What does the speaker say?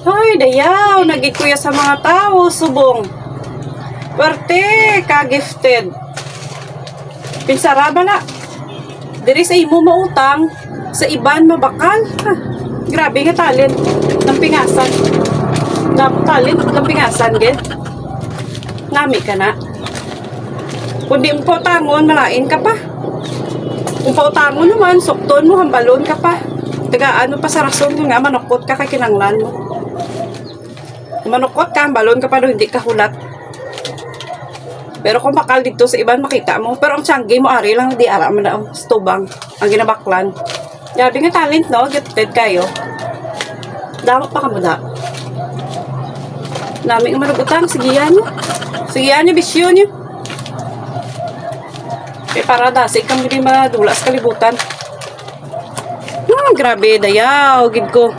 Ay, dayaw, kuya sa mga tao, subong. Perte, ka-gifted. Pinsaraba na. Diri sa imo mautang, sa iban mabakal. Ha, grabe nga talent ng pingasan. Na talent ng pingasan, gid. Ngami ka na. Kung di mo pautangon, malain ka pa. Kung pautangon naman, sukton mo, hambalon ka pa. Taga ano pa sa rason nga manukot ka kay kinanglan mo. Manukot ka, hambalon ka pa hindi ka hulat. Pero kung bakal dito sa iban makita mo, pero ang tiyanggi mo ari lang di ara man ang stubang ang ginabaklan. Grabe nga talent no, gifted kayo. Dapat pa ka mo da. Nami ang marugutan, sigiyan nyo. Sigiyan nyo, bisyo nyo. Eh, para dasig kami di madula sa kalibutan. Hmm, grabe, dayaw, gid ko.